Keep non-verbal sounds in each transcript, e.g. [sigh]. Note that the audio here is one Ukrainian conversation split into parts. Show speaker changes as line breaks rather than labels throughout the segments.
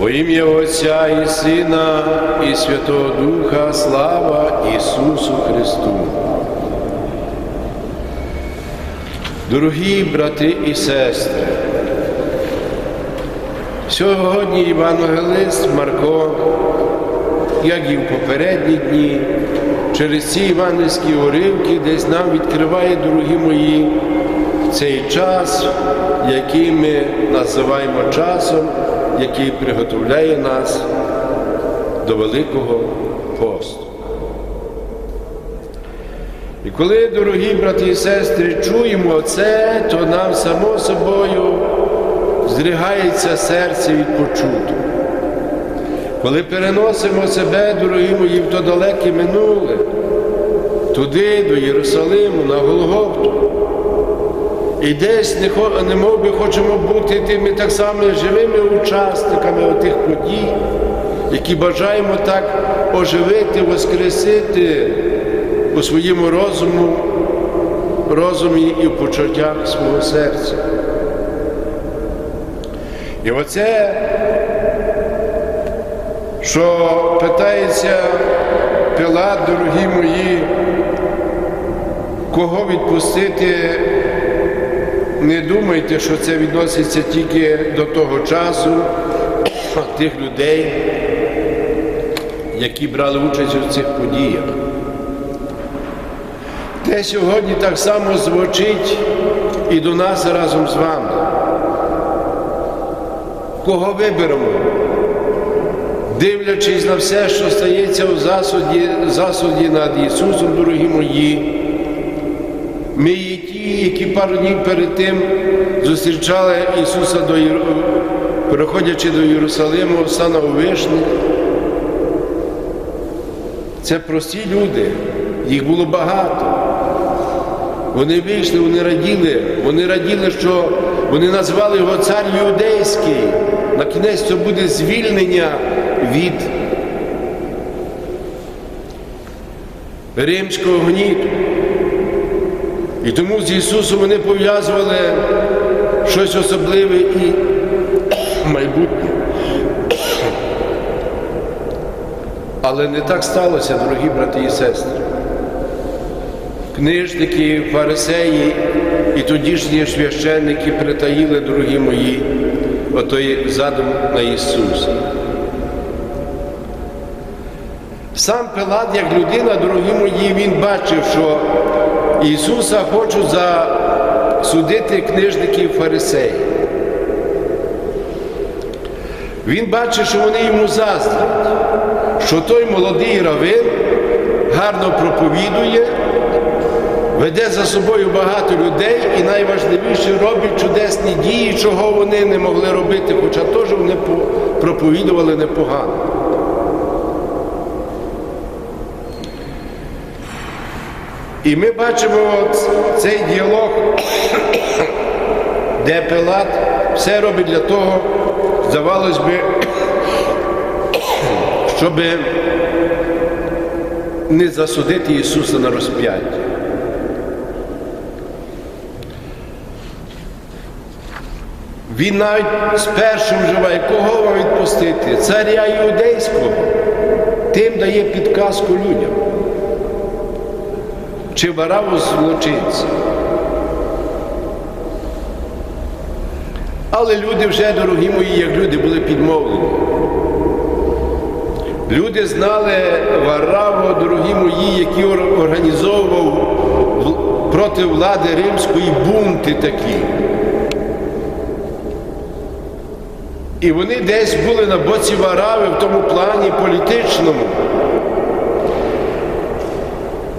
Во ім'я Отця і Сина, і Святого Духа, слава Ісусу Христу. Дорогі брати і сестри, сьогодні Євангелист Марко, як і в попередні дні, через ці івангельські уривки десь нам відкриває, дорогі мої, цей час, який ми називаємо часом, який приготовляє нас до Великого посту. І коли, дорогі брати і сестри, чуємо це, то нам само собою зригається серце від почуту. Коли переносимо себе, дорогі мої, в то далеке минуле, туди, до Єрусалиму, на Голгофту, і десь не, мов би хочемо бути тими так само живими учасниками тих подій, які бажаємо так оживити, воскресити у своєму розуму, розумі і в почуттях свого серця. І оце, що питається Пилат, дорогі мої, кого відпустити, не думайте, що це відноситься тільки до того часу тих людей, які брали участь у цих подіях. Те сьогодні так само звучить і до нас разом з вами. Кого виберемо? Дивлячись на все, що стається у засуді, засуді над Ісусом, дорогі мої, ми пару днів перед тим зустрічали Ісуса, до переходячи до Єрусалиму, сана у вишні. Це прості люди, їх було багато. Вони вийшли, вони раділи, вони раділи, що вони назвали його цар юдейський. На кінець це буде звільнення від римського гніту. І тому з Ісусом вони пов'язували щось особливе і майбутнє. Але не так сталося, дорогі брати і сестри. Книжники, фарисеї і тодішні священники притаїли, дорогі мої, отой задум на Ісуса. Сам Пилат, як людина, дорогі мої, він бачив, що Ісуса хочуть засудити книжників фарисеїв. Він бачить, що вони йому заздрять, що той молодий равин гарно проповідує, веде за собою багато людей і найважливіше робить чудесні дії, чого вони не могли робити, хоча теж вони проповідували непогано. І ми бачимо цей діалог, де Пилат все робить для того, здавалось би, щоб не засудити Ісуса на розп'яття. Він навіть спершу вживає, кого вам відпустити? Царя іудейського. Тим дає підказку людям. Чи вараву злочинця. Але люди вже, дорогі мої, як люди були підмовлені. Люди знали Вараву, дорогі мої, який організовував проти влади римської бунти такі. І вони десь були на боці Варави в тому плані політичному.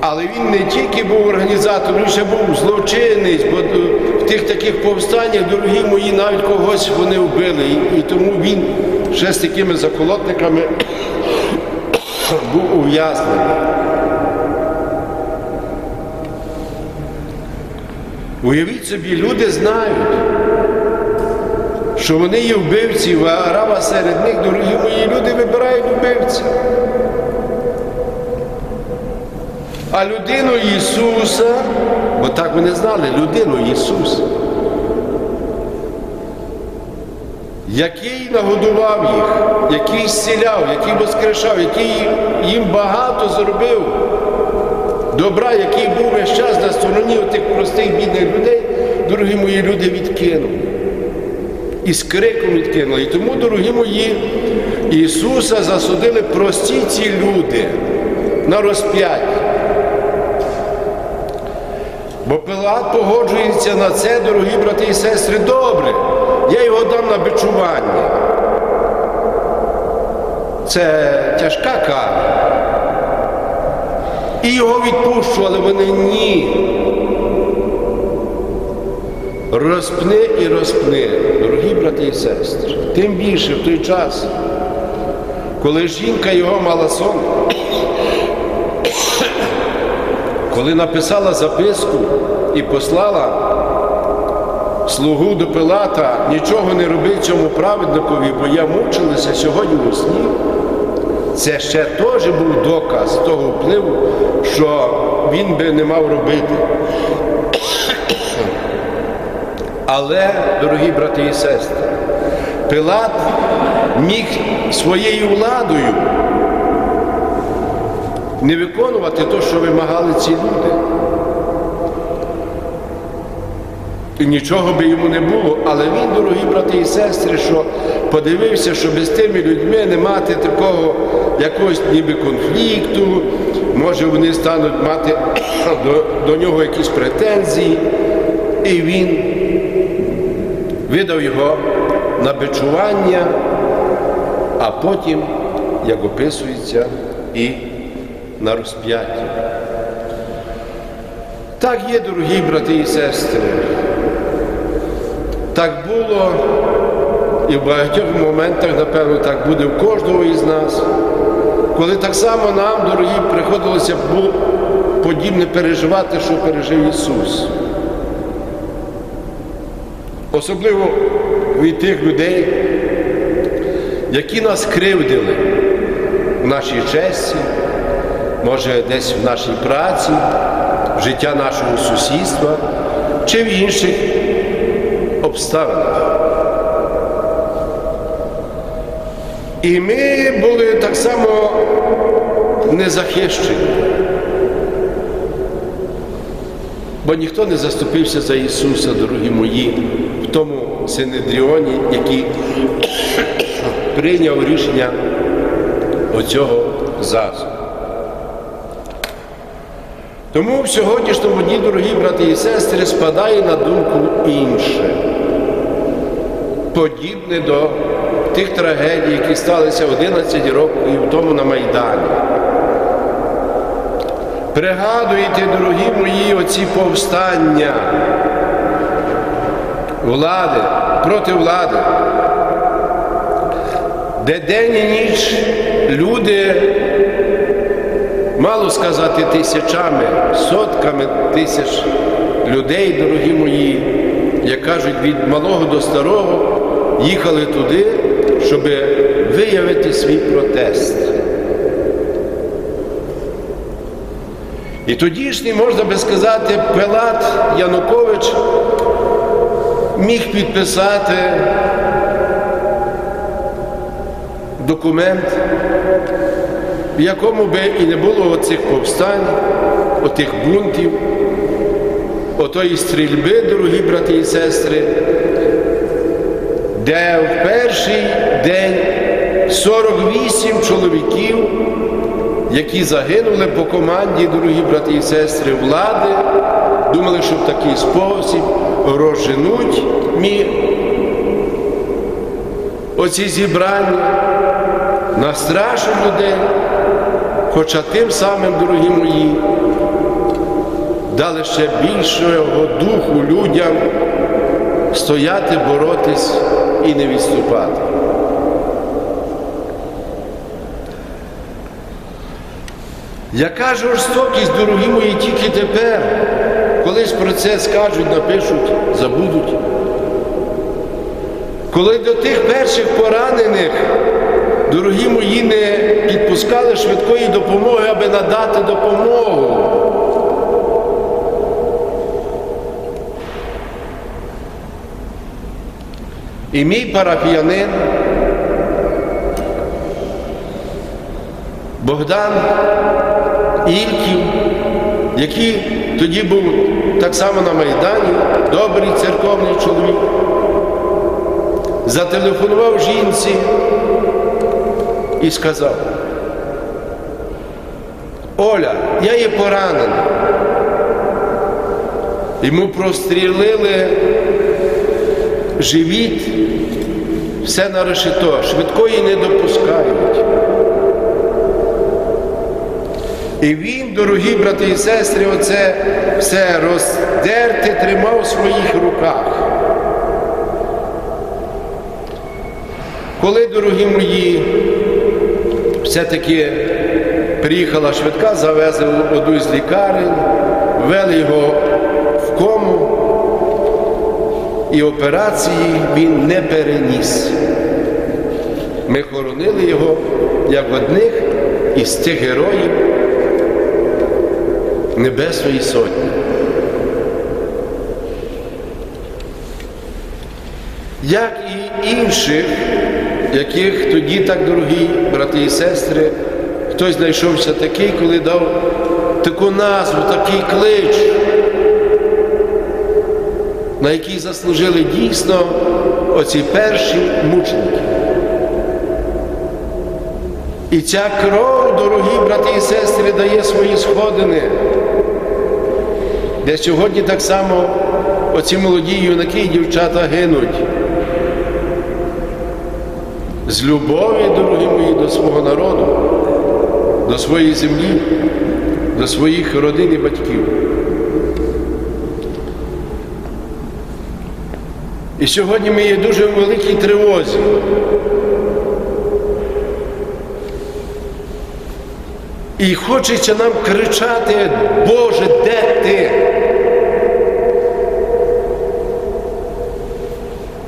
Але він не тільки був організатором, він ще був злочинець, бо е, в тих таких повстаннях, дорогі мої, навіть когось вони вбили. І, і тому він ще з такими заколотниками [coughs] був ув'язнений. Уявіть собі, люди знають, що вони є вбивці, а арава серед них, дорогі мої, люди вибирають вбивця. А людину Ісуса, бо так вони знали, людину Ісуса, який нагодував їх, який зціляв, який воскрешав, який їм багато зробив добра, який був весь час на стороні тих простих бідних людей, дорогі мої люди відкинув. І з криком відкинули. І тому, дорогі мої, Ісуса засудили прості ці люди на розп'яття. Бо Пилат погоджується на це, дорогі брати і сестри, добре. Я його дам на бичування. Це тяжка кара. І його відпущу, але вони ні. Розпни і розпни, дорогі брати і сестри. Тим більше в той час, коли жінка його мала сон, коли написала записку і послала слугу до Пилата, нічого не роби цьому праведникові, бо я мучилася сьогодні у сні. Це ще теж був доказ того впливу, що він би не мав робити. Але, дорогі брати і сестри, Пилат міг своєю владою не виконувати те, що вимагали ці люди. І нічого би йому не було, але він, дорогі брати і сестри, що подивився, що без тими людьми не мати такого якогось ніби конфлікту, може вони стануть мати [coughs] до, до нього якісь претензії, і він видав його на бичування, а потім, як описується, і на розп'яття. Так є, дорогі брати і сестри. Так було і в багатьох моментах, напевно, так буде в кожного із нас, коли так само нам, дорогі, приходилося подібне переживати, що пережив Ісус. Особливо від тих людей, які нас кривдили в нашій честі, може десь в нашій праці, в життя нашого сусідства чи в інших обставинах. І ми були так само незахищені, бо ніхто не заступився за Ісуса, дорогі мої, в тому Синедріоні, який [coughs] прийняв рішення оцього засобу. Тому в сьогоднішньому дні, дорогі брати і сестри, спадає на думку інше, подібне до тих трагедій, які сталися 11 років тому на Майдані. Пригадуєте, дорогі мої, оці повстання влади проти влади, де день і ніч люди мало сказати тисячами, сотками тисяч людей, дорогі мої, як кажуть, від малого до старого їхали туди, щоб виявити свій протест. І тодішній, можна би сказати, Пилат Янукович міг підписати документ, в якому би і не було оцих повстань, отих бунтів, отої стрільби, дорогі брати і сестри, де в перший день 48 чоловіків, які загинули по команді, дорогі брати і сестри, влади, думали, що в такий спосіб розженуть мі оці зібрання, настрашать людей, хоча тим самим, дорогі мої, дали ще більшого духу людям стояти, боротись і не відступати. Яка жорстокість, дорогі мої, тільки тепер, колись про це скажуть, напишуть, забудуть. Коли до тих перших поранених, дорогі мої, не підпускали швидкої допомоги, аби надати допомогу. І мій парафіянин Богдан Ільків, який тоді був так само на Майдані, добрий церковний чоловік, зателефонував жінці і сказав, Оля, я є поранений. Йому прострілили живіт, все на решето, швидкої не допускають. І він, дорогі брати і сестри, оце все роздерте тримав у своїх руках. Коли, дорогі мої, все-таки приїхала швидка, завезли одну з лікарень, ввели його в кому, і операції він не переніс. Ми хоронили його як одних із тих героїв Небесної Сотні. Як і інших, яких тоді так дорогі брати і сестри, хтось знайшовся такий, коли дав таку назву, такий клич, на який заслужили дійсно оці перші мученики. І ця кров, дорогі брати і сестри, дає свої сходини, де сьогодні так само оці молоді юнаки і дівчата гинуть. З любові, дорогі мої, до свого народу, до своєї землі, до своїх родин і батьків. І сьогодні ми є дуже в великій тривозі. І хочеться нам кричати, Боже, де ти?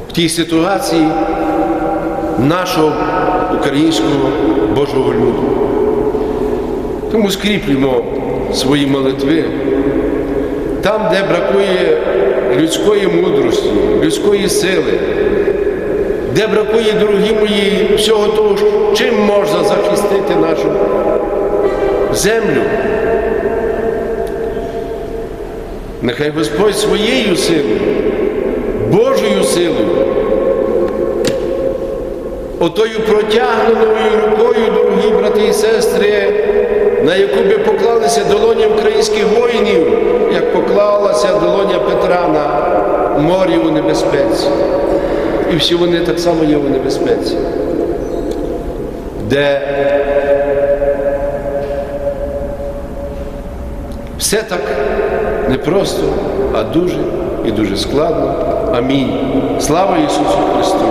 В тій ситуації нашого українського Божого люду. Тому скріплюємо свої молитви там, де бракує людської мудрості, людської сили, де бракує, дорогі мої, всього того, чим можна захистити нашу землю. Нехай Господь своєю силою, Божою силою, отою протягненою рукою, дорогі брати і сестри, на яку би поклалися долоні українських воїнів, як поклалася долоня Петра на морі у небезпеці. І всі вони так само є у небезпеці, де все так непросто, а дуже і дуже складно. Амінь. Слава Ісусу Христу!